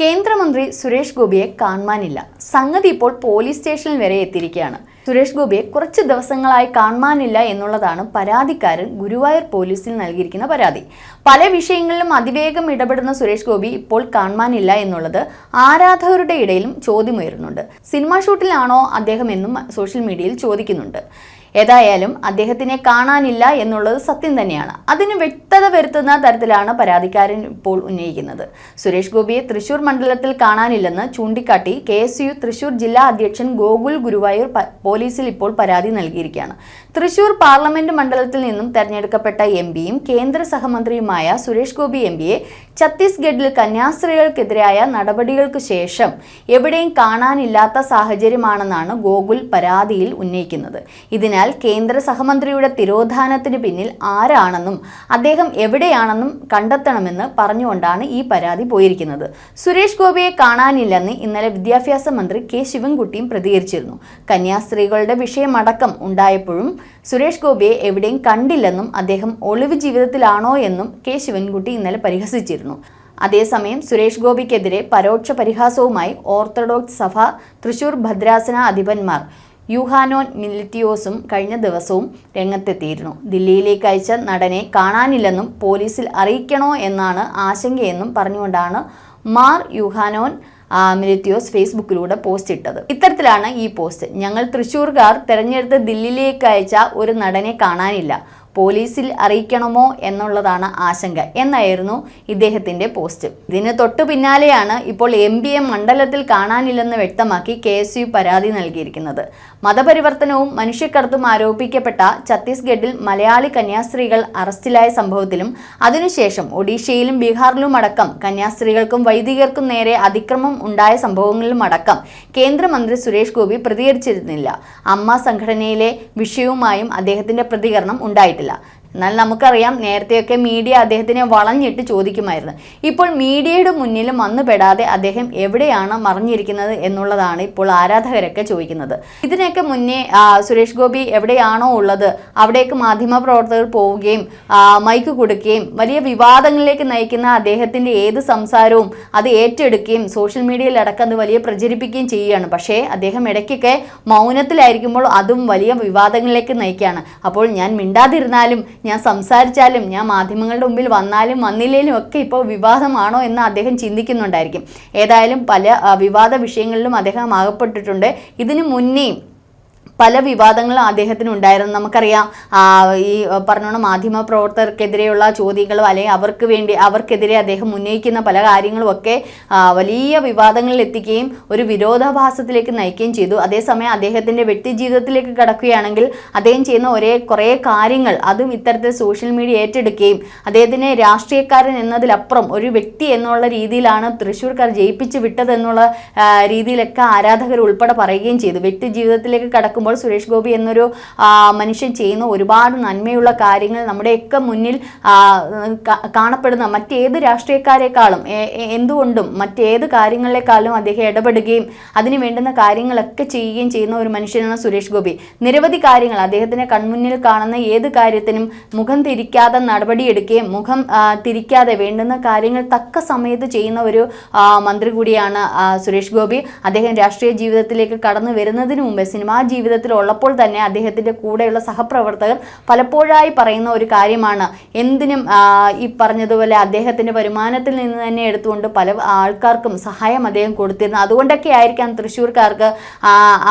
കേന്ദ്രമന്ത്രി സുരേഷ് ഗോപിയെ കാണുവാനില്ല. സംഗതി ഇപ്പോൾ പോലീസ് സ്റ്റേഷനിൽ വരെ എത്തിയിരിക്കുകയാണ്. സുരേഷ് ഗോപിയെ കുറച്ച് ദിവസങ്ങളായി കാണുവാനില്ല എന്നുള്ളതാണ് പരാതിക്കാരൻ ഗുരുവായൂർ പോലീസിൽ നൽകിയിരിക്കുന്ന പരാതി. പല വിഷയങ്ങളിലും അതിവേഗം ഇടപെടുന്ന സുരേഷ് ഗോപി ഇപ്പോൾ കാണുവാനില്ല എന്നുള്ളത് ആരാധകരുടെ ഇടയിലും ചോദ്യമുയരുന്നുണ്ട്. സിനിമാ ഷൂട്ടിലാണോ അദ്ദേഹം എന്നും സോഷ്യൽ മീഡിയയിൽ ചോദിക്കുന്നുണ്ട്. ഏതായാലും അദ്ദേഹത്തിനെ കാണാനില്ല എന്നുള്ളത് സത്യം തന്നെയാണ്. അതിന് വ്യക്തത വരുത്തുന്ന തരത്തിലാണ് പരാതിക്കാരൻ ഇപ്പോൾ ഉന്നയിക്കുന്നത്. സുരേഷ് ഗോപിയെ തൃശൂർ മണ്ഡലത്തിൽ കാണാനില്ലെന്ന് ചൂണ്ടിക്കാട്ടി കെ എസ് യു തൃശൂർ ജില്ലാ അധ്യക്ഷൻ ഗോകുൽ ഗുരുവായൂർ പോലീസിൽ ഇപ്പോൾ പരാതി നൽകിയിരിക്കുകയാണ്. തൃശൂർ പാർലമെന്റ് മണ്ഡലത്തിൽ നിന്നും തെരഞ്ഞെടുക്കപ്പെട്ട എം പിയും കേന്ദ്ര സഹമന്ത്രിയുമായ സുരേഷ് ഗോപി എം പിയെ ഛത്തീസ്ഗഡിൽ കന്യാസ്ത്രീകൾക്കെതിരായ നടപടികൾക്ക് ശേഷം എവിടെയും കാണാനില്ലാത്ത സാഹചര്യമാണെന്നാണ് ഗോകുൽ പരാതിയിൽ ഉന്നയിക്കുന്നത്. ഇതിനാൽ കേന്ദ്ര സഹമന്ത്രിയുടെ തിരോധാനത്തിന് പിന്നിൽ ആരാണെന്നും അദ്ദേഹം എവിടെയാണെന്നും കണ്ടെത്തണമെന്ന് പറഞ്ഞുകൊണ്ടാണ് ഈ പരാതി പോയിരിക്കുന്നത്. സുരേഷ് ഗോപിയെ കാണാനില്ലെന്ന് ഇന്നലെ വിദ്യാഭ്യാസ മന്ത്രി കെ ശിവൻകുട്ടിയും പ്രതികരിച്ചിരുന്നു. കന്യാസ്ത്രീകളുടെ വിഷയമടക്കം ഉണ്ടായപ്പോഴും സുരേഷ് ഗോപിയെ എവിടെയും കണ്ടില്ലെന്നും അദ്ദേഹം ഒളിവ് ജീവിതത്തിലാണോ എന്നും കെ ശിവൻകുട്ടി ഇന്നലെ പരിഹസിച്ചിരുന്നു. അതേസമയം സുരേഷ് ഗോപിക്കെതിരെ പരോക്ഷ പരിഹാസവുമായി ഓർത്തഡോക്സ് സഭ തൃശൂർ ഭദ്രാസന അധിപന്മാർ യൂഹാനോൻ മിലിറ്റിയോസും കഴിഞ്ഞ ദിവസവും രംഗത്തെത്തിയിരുന്നു. ദില്ലിയിലേക്ക് അയച്ച നടനെ കാണാനില്ലെന്നും പോലീസിൽ അറിയിക്കണോ എന്നാണ് ആശങ്കയെന്നും പറഞ്ഞുകൊണ്ടാണ് മാർ യുഹാനോൻ മിലിറ്റിയോസ് ഫേസ്ബുക്കിലൂടെ പോസ്റ്റ് ഇട്ടത്. ഇത്തരത്തിലാണ് ഈ പോസ്റ്റ്. ഞങ്ങൾ തൃശ്ശൂർകാർ തെരഞ്ഞെടുത്ത് ദില്ലിയിലേക്ക് അയച്ച ഒരു നടനെ കാണാനില്ല. പോലീസിൽ അറിയിക്കണമോ എന്നുള്ളതാണ് ആശങ്ക. എന്നായിരുന്നു ഇദ്ദേഹത്തിന്റെ പോസ്റ്റ്. ഇതിന് തൊട്ടു പിന്നാലെയാണ് ഇപ്പോൾ എം പി എ മണ്ഡലത്തിൽ കാണാനില്ലെന്ന് വ്യക്തമാക്കി കെ എസ് യു പരാതി നൽകിയിരിക്കുന്നത്. മതപരിവർത്തനവും മനുഷ്യക്കടത്തും ആരോപിക്കപ്പെട്ട ഛത്തീസ്ഗഡിൽ മലയാളി കന്യാസ്ത്രീകൾ അറസ്റ്റിലായ സംഭവത്തിലും അതിനുശേഷം ഒഡീഷയിലും ബീഹാറിലും അടക്കം കന്യാസ്ത്രീകൾക്കും വൈദികർക്കും നേരെ അതിക്രമം ഉണ്ടായ സംഭവങ്ങളിലും അടക്കം കേന്ദ്രമന്ത്രി സുരേഷ് ഗോപി പ്രതികരിച്ചിരുന്നില്ല. അമ്മ സംഘടനയിലെ വിഷയവുമായും അദ്ദേഹത്തിന്റെ പ്രതികരണം ഉണ്ടായിട്ടില്ല. 了。എന്നാൽ നമുക്കറിയാം നേരത്തെയൊക്കെ മീഡിയ അദ്ദേഹത്തിനെ വളഞ്ഞിട്ട് ചോദിക്കുമായിരുന്നു. ഇപ്പോൾ മീഡിയയുടെ മുന്നിൽ വന്നു പെടാതെ അദ്ദേഹം എവിടെയാണ് മറിഞ്ഞിരിക്കുന്നത് എന്നുള്ളതാണ് ഇപ്പോൾ ആരാധകരൊക്കെ ചോദിക്കുന്നത്. ഇതിനൊക്കെ മുന്നേ സുരേഷ് ഗോപി എവിടെയാണോ ഉള്ളത് അവിടേക്ക് മാധ്യമപ്രവർത്തകർ പോവുകയും മൈക്ക് കൊടുക്കുകയും വലിയ വിവാദങ്ങളിലേക്ക് നയിക്കുന്ന അദ്ദേഹത്തിന്റെ ഏത് സംസാരവും അത് ഏറ്റെടുക്കുകയും സോഷ്യൽ മീഡിയയിൽ അടക്കം അത് വലിയ പ്രചരിപ്പിക്കുകയും ചെയ്യുകയാണ്. പക്ഷേ അദ്ദേഹം ഇടയ്ക്കൊക്കെ മൗനത്തിലായിരിക്കുമ്പോൾ അതും വലിയ വിവാദങ്ങളിലേക്ക് നയിക്കുകയാണ്. അപ്പോൾ ഞാൻ മിണ്ടാതിരുന്നാലും ഞാൻ സംസാരിച്ചാലും ഞാൻ മാധ്യമങ്ങളുടെ മുമ്പിൽ വന്നാലും വന്നില്ലേലും ഒക്കെ ഇപ്പോൾ വിവാദമാണോ എന്ന് അദ്ദേഹം ചിന്തിക്കുന്നുണ്ടായിരിക്കും. ഏതായാലും പല വിവാദ വിഷയങ്ങളിലും അദ്ദേഹം ആകപ്പെട്ടിട്ടുണ്ട് ഇതിനു മുന്നേയും പല വിവാദങ്ങളും അദ്ദേഹത്തിന് ഉണ്ടായിരുന്നു നമുക്കറിയാം ഈ പറഞ്ഞോണം മാധ്യമ പ്രവർത്തകർക്കെതിരെയുള്ള ചോദ്യങ്ങളും അല്ലെങ്കിൽ അവർക്ക് വേണ്ടി അവർക്കെതിരെ അദ്ദേഹം ഉന്നയിക്കുന്ന പല കാര്യങ്ങളും ഒക്കെ വലിയ വിവാദങ്ങളിൽ എത്തിക്കുകയും ഒരു വിരോധാഭാസത്തിലേക്ക് നയിക്കുകയും ചെയ്തു. അതേസമയം അദ്ദേഹത്തിന്റെ വ്യക്തി ജീവിതത്തിലേക്ക് കടക്കുകയാണെങ്കിൽ അദ്ദേഹം ചെയ്യുന്ന ഒരേ കുറേ കാര്യങ്ങൾ അതും ഇത്തരത്തിൽ സോഷ്യൽ മീഡിയ ഏറ്റെടുക്കുകയും അദ്ദേഹത്തിനെ രാഷ്ട്രീയക്കാരൻ എന്നതിലപ്പുറം ഒരു വ്യക്തി എന്നുള്ള രീതിയിലാണ് തൃശ്ശൂർക്കാർ ജയിപ്പിച്ച് വിട്ടതെന്നുള്ള രീതിയിലൊക്കെ ആരാധകർ ഉൾപ്പെടെ പറയുകയും ചെയ്തു. വ്യക്തി ജീവിതത്തിലേക്ക് കടക്കുമ്പോൾ സുരേഷ് ഗോപി എന്നൊരു മനുഷ്യൻ ചെയ്യുന്ന ഒരുപാട് നന്മയുള്ള കാര്യങ്ങൾ നമ്മുടെയൊക്കെ മുന്നിൽ കാണപ്പെടുന്ന മറ്റേത് രാഷ്ട്രീയക്കാരെക്കാളും എന്തുകൊണ്ടും മറ്റേത് കാര്യങ്ങളെക്കാളും അദ്ദേഹം ഇടപെടുകയും അതിന് വേണ്ടുന്ന കാര്യങ്ങളൊക്കെ ചെയ്യുകയും ചെയ്യുന്ന ഒരു മനുഷ്യനാണ് സുരേഷ് ഗോപി. നിരവധി കാര്യങ്ങൾ അദ്ദേഹത്തിന്റെ കൺമുന്നിൽ കാണുന്ന ഏത് കാര്യത്തിനും മുഖം തിരിക്കാതെ നടപടിയെടുക്കുകയും മുഖം തിരിക്കാതെ വേണ്ടുന്ന കാര്യങ്ങൾ തക്ക സമയത്ത് ചെയ്യുന്ന ഒരു മന്ത്രി കൂടിയാണ് സുരേഷ് ഗോപി. അദ്ദേഹം രാഷ്ട്രീയ ജീവിതത്തിലേക്ക് കടന്നു വരുന്നതിന് മുമ്പ് സിനിമാ ജീവിതത്തിൽ ഉള്ളപ്പോൾ തന്നെ അദ്ദേഹത്തിന്റെ കൂടെയുള്ള സഹപ്രവർത്തകർ പലപ്പോഴായി പറയുന്ന ഒരു കാര്യമാണ്. എന്തിനും ഈ പറഞ്ഞതുപോലെ അദ്ദേഹത്തിന്റെ വരുമാനത്തിൽ നിന്ന് തന്നെ എടുത്തുകൊണ്ട് പല ആൾക്കാർക്കും സഹായം അദ്ദേഹം കൊടുത്തിരുന്നു. അതുകൊണ്ടൊക്കെ ആയിരിക്കാം തൃശ്ശൂർക്കാർക്ക്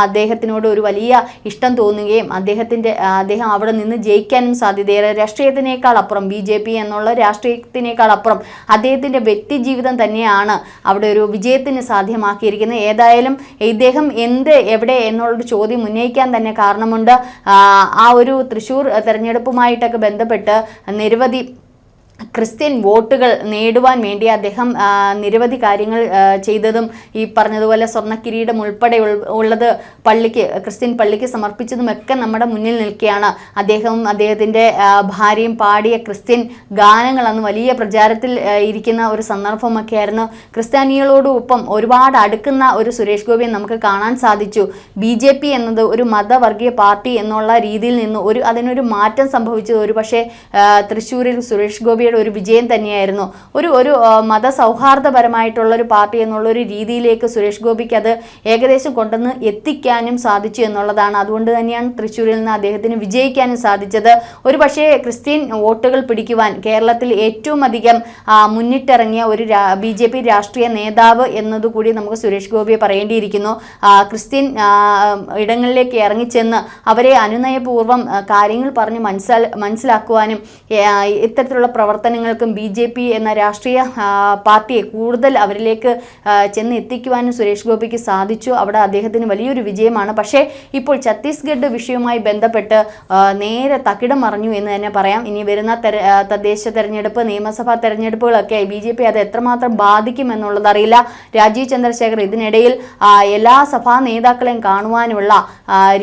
അദ്ദേഹത്തിനോട് ഒരു വലിയ ഇഷ്ടം തോന്നുകയും അദ്ദേഹത്തിന്റെ അദ്ദേഹം അവിടെ നിന്ന് ജയിക്കാനും സാധ്യതയേറെ. രാഷ്ട്രീയത്തിനേക്കാൾ അപ്പുറം ബി ജെ പി എന്നുള്ള രാഷ്ട്രീയത്തിനേക്കാൾ അപ്പുറം അദ്ദേഹത്തിന്റെ വ്യക്തി ജീവിതം തന്നെയാണ് അവിടെ ഒരു വിജയത്തിന് സാധ്യമാക്കിയിരിക്കുന്നത്. ഏതായാലും ഇദ്ദേഹം എന്ത് എവിടെ എന്നുള്ളൊരു ചോദ്യം ഉന്നയിക്കാൻ തന്നെ കാരണമുണ്ട്. ആ, ആ ഒരു തൃശ്ശൂർ തെരഞ്ഞെടുപ്പുമായിട്ടൊക്കെ ബന്ധപ്പെട്ട് നിരവധി ക്രിസ്ത്യൻ വോട്ടുകൾ നേടുവാൻ വേണ്ടി അദ്ദേഹം നിരവധി കാര്യങ്ങൾ ചെയ്തതും ഈ പറഞ്ഞതുപോലെ സ്വർണക്കിരീടം ഉൾപ്പെടെ ഉള്ളത് പള്ളിക്ക് ക്രിസ്ത്യൻ പള്ളിക്ക് സമർപ്പിച്ചതുമൊക്കെ നമ്മുടെ മുന്നിൽ നിൽക്കുകയാണ്. അദ്ദേഹവും അദ്ദേഹത്തിന്റെ ഭാര്യയും പാടിയ ക്രിസ്ത്യൻ ഗാനങ്ങൾ അന്ന് വലിയ പ്രചാരത്തിൽ ഇരിക്കുന്ന ഒരു സന്ദർഭമൊക്കെ ആയിരുന്നു ക്രിസ്ത്യാനികളോടൊപ്പം ഒരുപാട് അടുക്കുന്ന ഒരു സുരേഷ് ഗോപിയെ നമുക്ക് കാണാൻ സാധിച്ചു. ബി ജെ പി എന്നത് ഒരു മതവർഗീയ പാർട്ടി എന്നുള്ള രീതിയിൽ നിന്ന് ഒരു അതിനൊരു മാറ്റം സംഭവിച്ചത് ഒരു പക്ഷേ തൃശ്ശൂരിൽ സുരേഷ് ഗോപി ഗോപിയുടെ ഒരു വിജയം തന്നെയായിരുന്നു. ഒരു ഒരു മതസൗഹാർദ്ദപരമായിട്ടുള്ള ഒരു പാർട്ടി എന്നുള്ള ഒരു രീതിയിലേക്ക് സുരേഷ് ഗോപിക്ക് അത് ഏകദേശം കൊണ്ടുവന്ന് എത്തിക്കാനും സാധിച്ചു എന്നുള്ളതാണ്. അതുകൊണ്ട് തന്നെയാണ് തൃശ്ശൂരിൽ നിന്ന് അദ്ദേഹത്തിന് വിജയിക്കാനും സാധിച്ചത്. ഒരു പക്ഷേ ക്രിസ്ത്യൻ വോട്ടുകൾ പിടിക്കുവാൻ കേരളത്തിൽ ഏറ്റവും അധികം മുന്നിട്ടിറങ്ങിയ ഒരു ബി ജെ പി രാഷ്ട്രീയ നേതാവ് എന്നതുകൂടി നമുക്ക് സുരേഷ് ഗോപിയെ പറയേണ്ടിയിരിക്കുന്നു. ക്രിസ്ത്യൻ ഇടങ്ങളിലേക്ക് ഇറങ്ങിച്ചെന്ന് അവരെ അനുനയപൂർവം കാര്യങ്ങൾ പറഞ്ഞ് മനസ്സിലാക്കുവാനും ഇത്തരത്തിലുള്ള ഇത്തരത്തിലുള്ള പ്രവർത്തനങ്ങൾക്കും ബി ജെ പി എന്ന രാഷ്ട്രീയ പാർട്ടിയെ കൂടുതൽ അവരിലേക്ക് ചെന്ന് എത്തിക്കുവാനും സുരേഷ് ഗോപിക്ക് സാധിച്ചു. അവിടെ അദ്ദേഹത്തിന് വലിയൊരു വിജയമാണ്. പക്ഷേ ഇപ്പോൾ ഛത്തീസ്ഗഡ് വിഷയവുമായി ബന്ധപ്പെട്ട് നേരെ തകിടം മറിഞ്ഞു എന്ന് തന്നെ പറയാം. ഇനി വരുന്ന തെര തദ്ദേശ തെരഞ്ഞെടുപ്പ് നിയമസഭാ തെരഞ്ഞെടുപ്പുകളൊക്കെ ബി ജെ പി അത് എത്രമാത്രം ബാധിക്കുമെന്നുള്ളത് അറിയില്ല. രാജീവ് ചന്ദ്രശേഖർ ഇതിനിടയിൽ എല്ലാ സഭാ നേതാക്കളെയും കാണുവാനുള്ള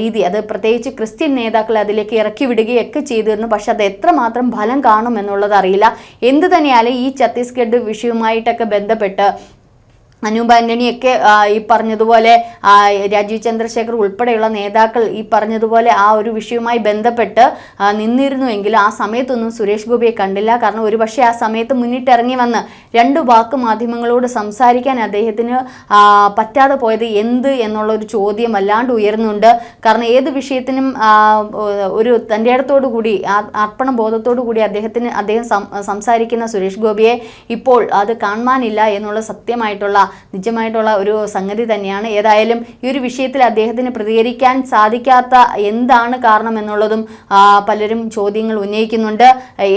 രീതി അത് പ്രത്യേകിച്ച് ക്രിസ്ത്യൻ നേതാക്കളെ അതിലേക്ക് ഇറക്കി വിടുകയൊക്കെ ചെയ്തിരുന്നു. പക്ഷെ അത് എത്രമാത്രം ഫലം കാണും എന്നുള്ളത് അറിയില്ല. എന്ത് തന്നെയാലും ഈ ഛത്തീസ്ഗഡ് വിഷയവുമായിട്ടൊക്കെ ബന്ധപ്പെട്ട് അനൂപ് ആന്റണിയൊക്കെ ഈ പറഞ്ഞതുപോലെ രാജീവ് ചന്ദ്രശേഖർ ഉൾപ്പെടെയുള്ള നേതാക്കൾ ഈ പറഞ്ഞതുപോലെ ആ ഒരു വിഷയവുമായി ബന്ധപ്പെട്ട് നിന്നിരുന്നുവെങ്കിൽ ആ സമയത്തൊന്നും സുരേഷ് ഗോപിയെ കണ്ടില്ല. കാരണം ഒരു പക്ഷേ ആ സമയത്ത് മുന്നിട്ടിറങ്ങി വന്ന് രണ്ട് വാക്ക് മാധ്യമങ്ങളോട് സംസാരിക്കാൻ അദ്ദേഹത്തിന് പറ്റാതെ പോയത് എന്ത് എന്നുള്ള ഒരു ചോദ്യം വല്ലാണ്ട് ഉയർന്നുണ്ട് കാരണം ഏത് വിഷയത്തിനും ഒരു തന്റെ ഇടത്തോടു കൂടി അർപ്പണ ബോധത്തോടു കൂടി അദ്ദേഹത്തിന് അദ്ദേഹം സംസാരിക്കുന്ന സുരേഷ് ഗോപിയെ ഇപ്പോൾ അത് കാണാനില്ല എന്നുള്ള സത്യമായിട്ടുള്ള നിജമായിട്ടുള്ള ഒരു സംഗതി തന്നെയാണ്. ഏതായാലും ഈ ഒരു വിഷയത്തിൽ അദ്ദേഹത്തിന് പ്രതികരിക്കാൻ സാധിക്കാത്ത എന്താണ് കാരണം എന്നുള്ളതും പലരും ചോദ്യങ്ങൾ ഉന്നയിക്കുന്നുണ്ട്.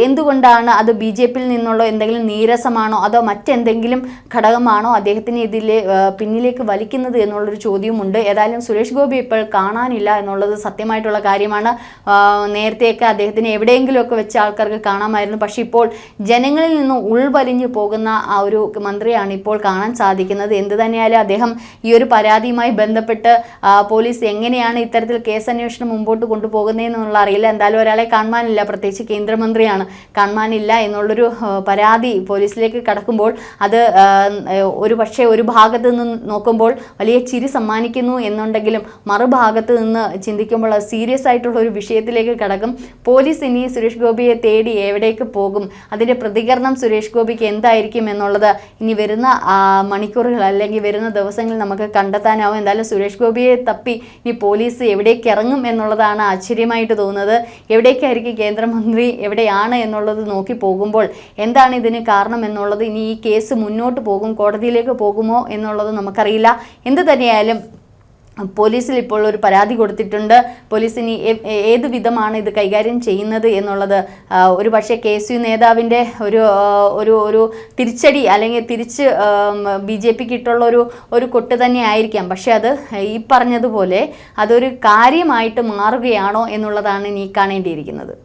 എന്തുകൊണ്ടാണ് അത് ബി ജെ പിയിൽ നിന്നുള്ള എന്തെങ്കിലും നീരസമാണോ അതോ മറ്റെന്തെങ്കിലും ഘടകമാണോ അദ്ദേഹത്തിന് ഇതിലെ പിന്നിലേക്ക് വലിക്കുന്നത് എന്നുള്ളൊരു ചോദ്യമുണ്ട്. ഏതായാലും സുരേഷ് ഗോപി ഇപ്പോൾ കാണാനില്ല എന്നുള്ളത് സത്യമായിട്ടുള്ള കാര്യമാണ്. നേരത്തെയൊക്കെ അദ്ദേഹത്തിന് എവിടെയെങ്കിലുമൊക്കെ വെച്ച് ആൾക്കാർക്ക് കാണാമായിരുന്നു. പക്ഷേ ഇപ്പോൾ ജനങ്ങളിൽ നിന്ന് ഉൾവലിഞ്ഞു പോകുന്ന ആ ഒരു മന്ത്രിയാണ് ഇപ്പോൾ കാണാൻ സാധിക്കുന്നത്. എന്ത് തന്നെയായാലും അദ്ദേഹം ഈ ഒരു പരാതിയുമായി ബന്ധപ്പെട്ട് പോലീസ് എങ്ങനെയാണ് ഇത്തരത്തിൽ കേസ് അന്വേഷണം മുമ്പോട്ട് കൊണ്ടുപോകുന്നതെന്നുള്ള അറിയില്ല. എന്തായാലും ഒരാളെ കാണാനില്ല പ്രത്യേകിച്ച് കേന്ദ്രമന്ത്രിയാണ്. കാണാനില്ല എന്നുള്ളൊരു പരാതി പോലീസിലേക്ക് കടക്കുമ്പോൾ അത് ഒരു പക്ഷേ ഒരു ഭാഗത്ത് നിന്ന് നോക്കുമ്പോൾ വലിയ ചിരി സമ്മാനിക്കുന്നു എന്നുണ്ടെങ്കിലും മറുഭാഗത്ത് നിന്ന് ചിന്തിക്കുമ്പോൾ അത് സീരിയസ് ആയിട്ടുള്ള ഒരു വിഷയത്തിലേക്ക് കടക്കും. പോലീസ് ഇനി സുരേഷ് ഗോപിയെ തേടി എവിടേക്ക് പോകും? അതിന്റെ പ്രതികരണം സുരേഷ് ഗോപിക്ക് എന്തായിരിക്കും എന്നുള്ളത് ഇനി വരുന്ന ആ, മണിക്കൂറുകൾ അല്ലെങ്കിൽ വരുന്ന ദിവസങ്ങളിൽ നമുക്ക് കണ്ടെത്താനാവും. എന്തായാലും സുരേഷ് ഗോപിയെ തപ്പി ഇനി പോലീസ് എവിടേക്ക് ഇറങ്ങും എന്നുള്ളതാണ് ആശ്ചര്യമായിട്ട് തോന്നുന്നത്. എവിടേക്കായിരിക്കും കേന്ദ്രമന്ത്രി എവിടെയാണ് എന്നുള്ളത് നോക്കി പോകുമ്പോൾ എന്താണ് ഇതിന് കാരണം എന്നുള്ളത് ഇനി ഈ കേസ് മുന്നോട്ട് പോകും കോടതിയിലേക്ക് പോകുമോ എന്നുള്ളത് നമുക്കറിയില്ല. എന്ത് തന്നെയായാലും പോലീസിൽ ഇപ്പോൾ ഒരു പരാതി കൊടുത്തിട്ടുണ്ട്. പോലീസിന് ഏത് വിധമാണ് ഇത് കൈകാര്യം ചെയ്യുന്നത് എന്നുള്ളത് ഒരു പക്ഷേ കെ എസ് യു നേതാവിന്റെ ഒരു ഒരു ഒരു തിരിച്ചടി അല്ലെങ്കിൽ തിരിച്ച് ബി ജെ പിക്ക് ഇട്ടുള്ള ഒരു ഒരു കൊട്ട് തന്നെ ആയിരിക്കാം. പക്ഷേ അത് ഈ പറഞ്ഞതുപോലെ അതൊരു കാര്യമായിട്ട് മാറുകയാണോ എന്നുള്ളതാണ് ഇനി കാണേണ്ടിയിരിക്കുന്നത്.